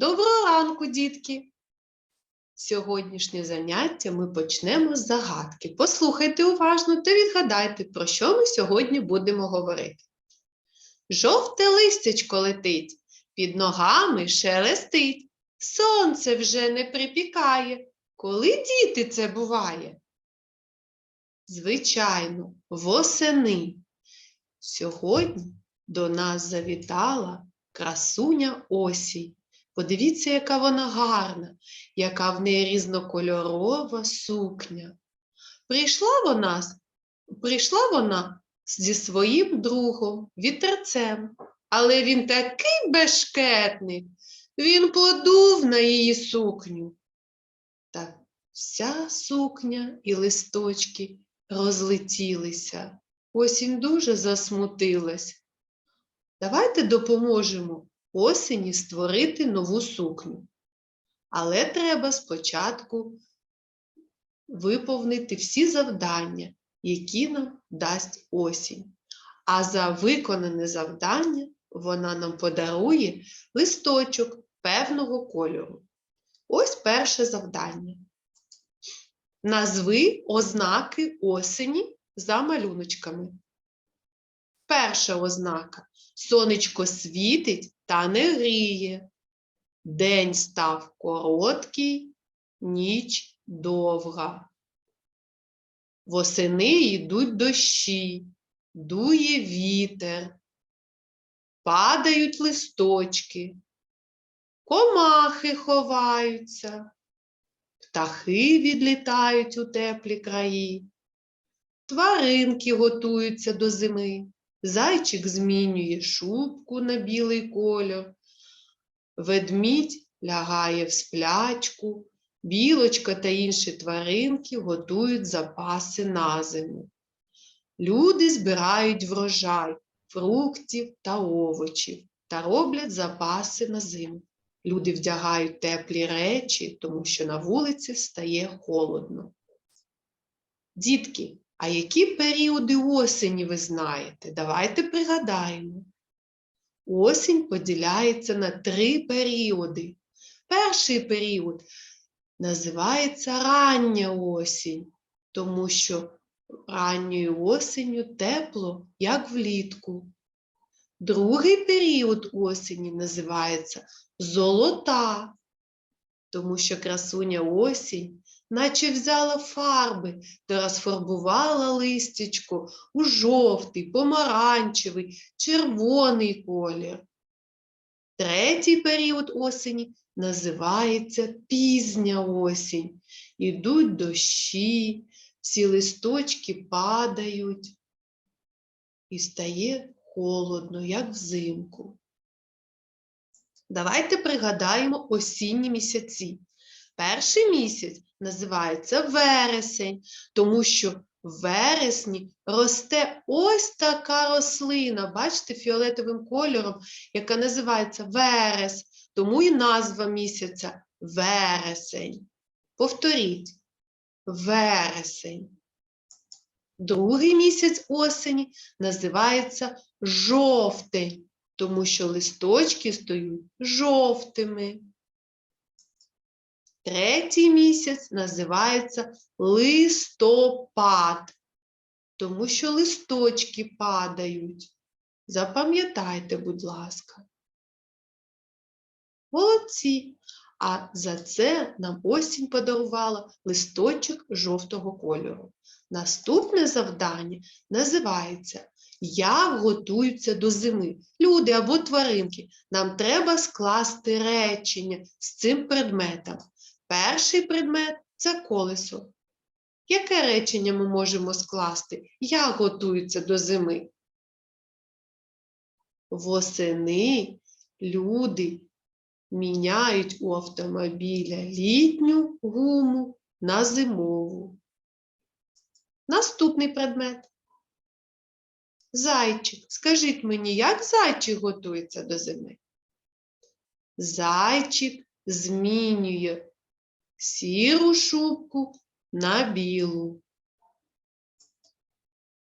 Доброго ранку, дітки! Сьогоднішнє заняття ми почнемо з загадки. Послухайте уважно та відгадайте, про що ми сьогодні будемо говорити. Жовте листячко летить, під ногами шелестить, сонце вже не припікає. Коли діти це буває? Звичайно, восени. Сьогодні до нас завітала красуня осінь. Подивіться, яка вона гарна, яка в неї різнокольорова сукня. Прийшла вона, прийшла вона зі своїм другом, вітерцем, але він такий бешкетник, він подув на її сукню. Та вся сукня і листочки розлетілися. Осінь дуже засмутилась. Давайте допоможемо осені створити нову сукню. Але треба спочатку виповнити всі завдання, які нам дасть осінь. А за виконане завдання вона нам подарує листочок певного кольору. Ось перше завдання. Назви ознаки осені за малюночками. Перша ознака Сонечко світить та не гріє. День став короткий, ніч довга. Восени йдуть дощі, дує вітер, падають листочки, комахи ховаються, птахи відлітають у теплі краї, тваринки готуються до зими. Зайчик змінює шубку на білий кольор, ведмідь лягає в сплячку, білочка та інші тваринки готують запаси на зиму. Люди збирають врожай фруктів та овочів та роблять запаси на зиму. Люди вдягають теплі речі, тому що на вулиці стає холодно. Дітки, а які періоди осені ви знаєте? Давайте пригадаємо. Осінь поділяється на три періоди. Перший період називається рання осінь, тому що ранньою осенню тепло, як влітку. Другий період осені називається золота, тому що красуня осінь наче взяла фарби та розфарбувала листячко у жовтий, помаранчевий, червоний колір. Третій період осені називається пізня осінь. Ідуть дощі, всі листочки падають і стає холодно, як взимку. Давайте пригадаємо осінні місяці. Перший місяць називається вересень, тому що в вересні росте ось така рослина, бачите, фіолетовим кольором, яка називається верес, тому і назва місяця вересень. Повторіть вересень. Другий місяць осені називається жовтень, тому що листочки стають жовтими. Третій місяць називається листопад, тому що листочки падають. Запам'ятайте, будь ласка. Молодці. А за це нам осінь подарувала листочок жовтого кольору. Наступне завдання називається Як готуються до зими. Люди або тваринки. Нам треба скласти речення з цим предметом. Перший предмет це колесо. Яке речення ми можемо скласти? Як готуються до зими? Восени люди міняють у автомобіля літню гуму на зимову. Наступний предмет. Зайчик. Скажіть мені, як зайчик готується до зими? Зайчик змінює сіру шубку на білу.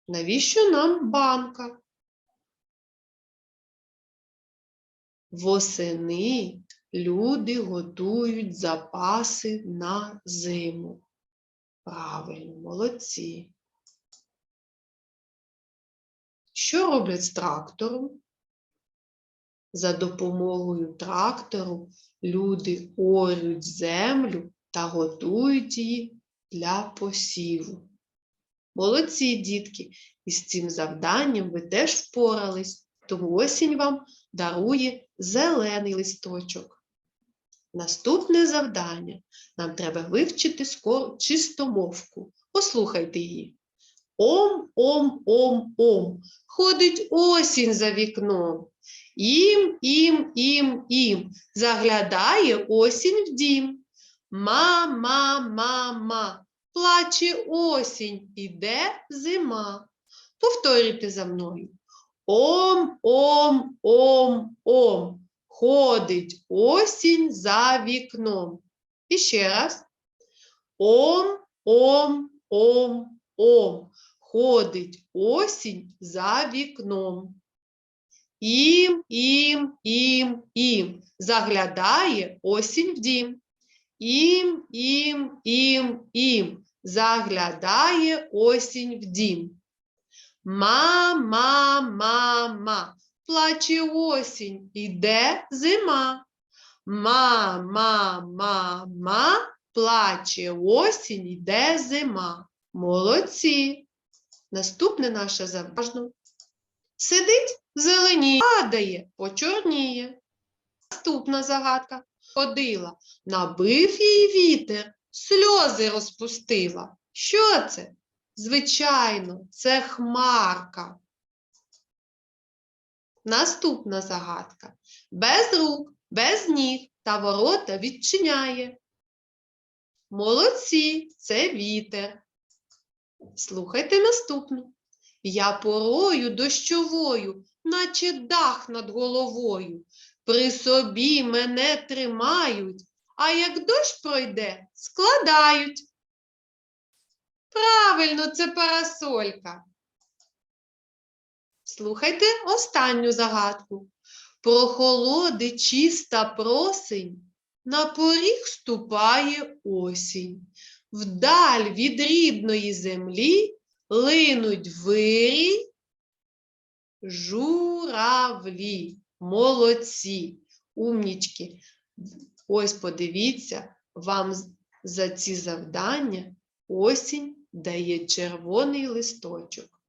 Навіщо нам банка? Восени Люди готують запаси на зиму. Правильно, молодці. Що роблять з трактором? За допомогою трактору люди орють землю та готують її для посіву. Молодці, дітки, і з цим завданням ви теж впорались, тому осінь вам дарує зелений листочок. Наступне завдання. Нам треба вивчити скоро чистомовку. Послухайте її. Ом, ом, ом, ом. Ходить осінь за вікном. Ім, ім, ім, ім. Заглядає осінь в дім. Ма, ма, ма, ма. Плаче осінь, іде зима. Повторюйте за мною. Ом, ом, ом, ом. Ходить осінь за вікном. І ще раз. Ом, ом, ом, ом. Ходить осінь за вікном. Ім, ім, ім, ім. Заглядає осінь в дім. Ім, ім, ім, ім. Заглядає осінь в дім. Ма, ма, ма, ма. Плаче осінь, іде зима. Ма, ма, ма, ма. Плаче осінь, іде зима. Молодці. Наступне наше заважно. Сидить, зеленіє, падає, почорніє. Наступна загадка. Ходила, набив її вітер, сльози розпустила. Що це? Звичайно, це хмарка. Наступна загадка. Без рук, без ніг та ворота відчиняє. Молодці, це вітер. Слухайте наступну. Я порою дощовою, наче дах над головою. При собі мене тримають, а як дощ пройде, складають. Правильно, це парасолька. Слухайте останню загадку. Прохолоди чиста просень, на поріг ступає осінь. Вдаль від рідної землі линуть вирій журавлі. Молодці, умнічки. Ось подивіться, вам за ці завдання осінь дає червоний листочок.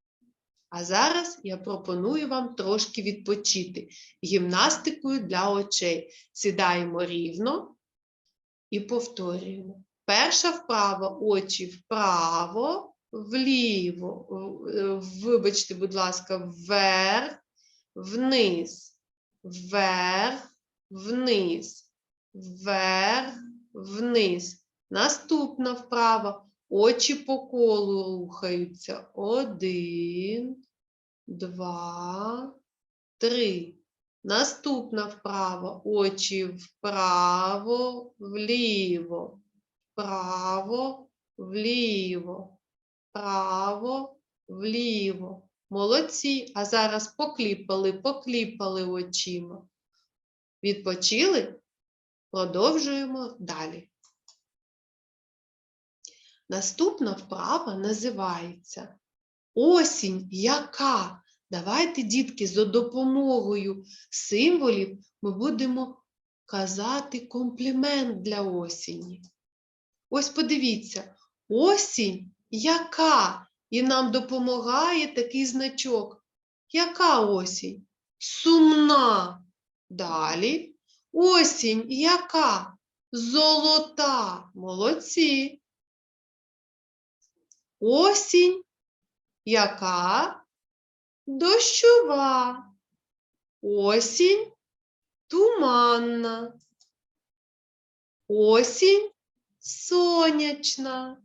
А зараз я пропоную вам трошки відпочити гімнастикою для очей. Сідаємо рівно і повторюємо. Перша вправа, очі вправо, вліво, е, вибачте, будь ласка, вверх, вниз, вверх, вниз, вверх, вниз. Наступна вправа. Очі по колу рухаються. Один, два, три. Наступна вправа. Очі вправо, вліво, вправо, вліво, вправо, вліво. Молодці. А зараз покліпали, покліпали очима. Відпочили? Продовжуємо далі. Наступна вправа називається Осінь яка? Давайте, дітки, за допомогою символів ми будемо казати комплімент для осені. Ось подивіться, осінь яка? І нам допомагає такий значок. Яка осінь? Сумна. Далі. Осінь яка? Золота. Молодці. Осінь яка? Дощова. Осінь туманна. Осінь сонячна.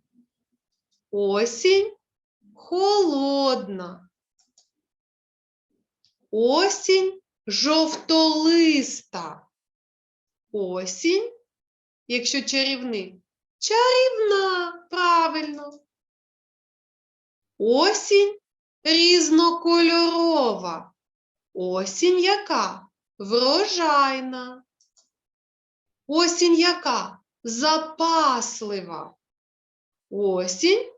Осінь холодна. Осінь жовтолиста. Осінь, якщо чарівник, чарівна, правильно. Осінь різнокольорова. Осінь яка? Врожайна. Осінь яка? Запаслива. Осінь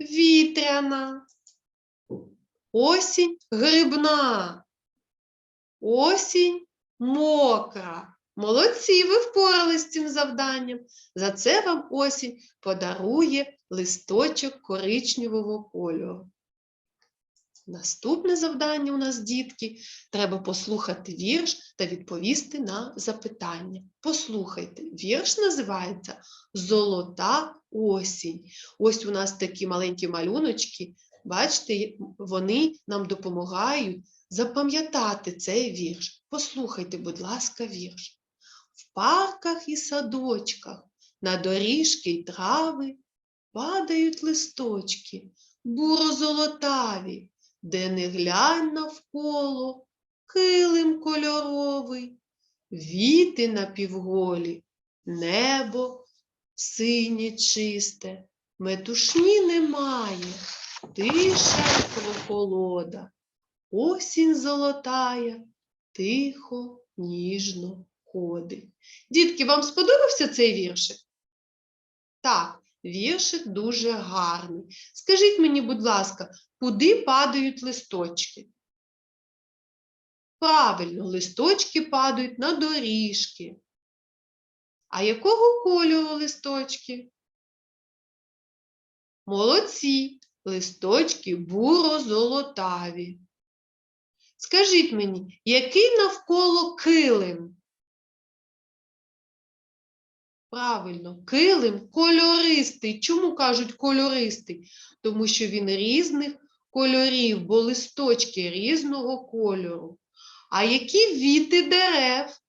вітряна. Осінь грибна. Осінь мокра. Молодці, ви впорались з цим завданням. За це вам осінь подарує листочок коричневого кольору. Наступне завдання у нас, дітки, треба послухати вірш та відповісти на запитання. Послухайте, вірш називається Золота осінь. Ось у нас такі маленькі малюночки. Бачите, вони нам допомагають запам'ятати цей вірш. Послухайте, будь ласка, вірш. В парках і садочках, на доріжки й трави падають листочки, буро-золотаві, де не глянь навколо, килим кольоровий, віти напівголі, небо синє чисте, метушні немає, тиша прохолода, осінь золотая, тихо, ніжно ходить. Дітки, вам сподобався цей віршик? Так, віршик дуже гарний. Скажіть мені, будь ласка, куди падають листочки? Правильно, листочки падають на доріжки. А якого кольору листочки? Молодці, листочки буро-золотаві. Скажіть мені, який навколо килим? Правильно, килим кольористий. Чому кажуть кольористий? Тому що він різних кольорів, бо листочки різного кольору. А які віти дерев?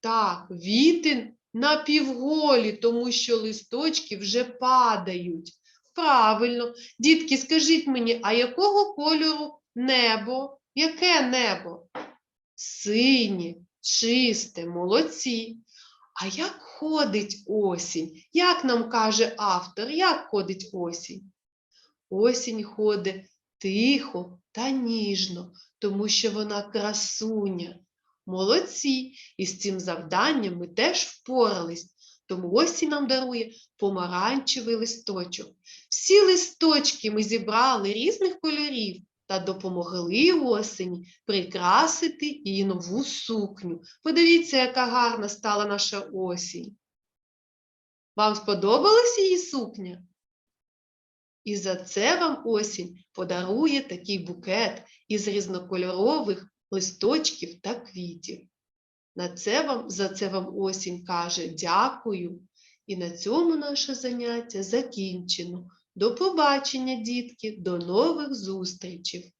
Так, віти напівголі, тому що листочки вже падають. Правильно. Дітки, скажіть мені, а якого кольору небо? Яке небо? Синє, чисте, молодці. А як ходить осінь? Як нам каже автор, як ходить осінь? Осінь ходить тихо та ніжно, тому що вона красуня. Молодці, і з цим завданням ми теж впорались, тому осінь нам дарує помаранчевий листочок. Всі листочки ми зібрали різних кольорів та допомогли осені прикрасити її нову сукню. Подивіться, яка гарна стала наша осінь. Вам сподобалась її сукня? І за це вам осінь подарує такий букет із різнокольорових листочків та квітів. На це вам, за це вам осінь каже дякую. І на цьому наше заняття закінчено. До побачення, дітки, до нових зустрічей!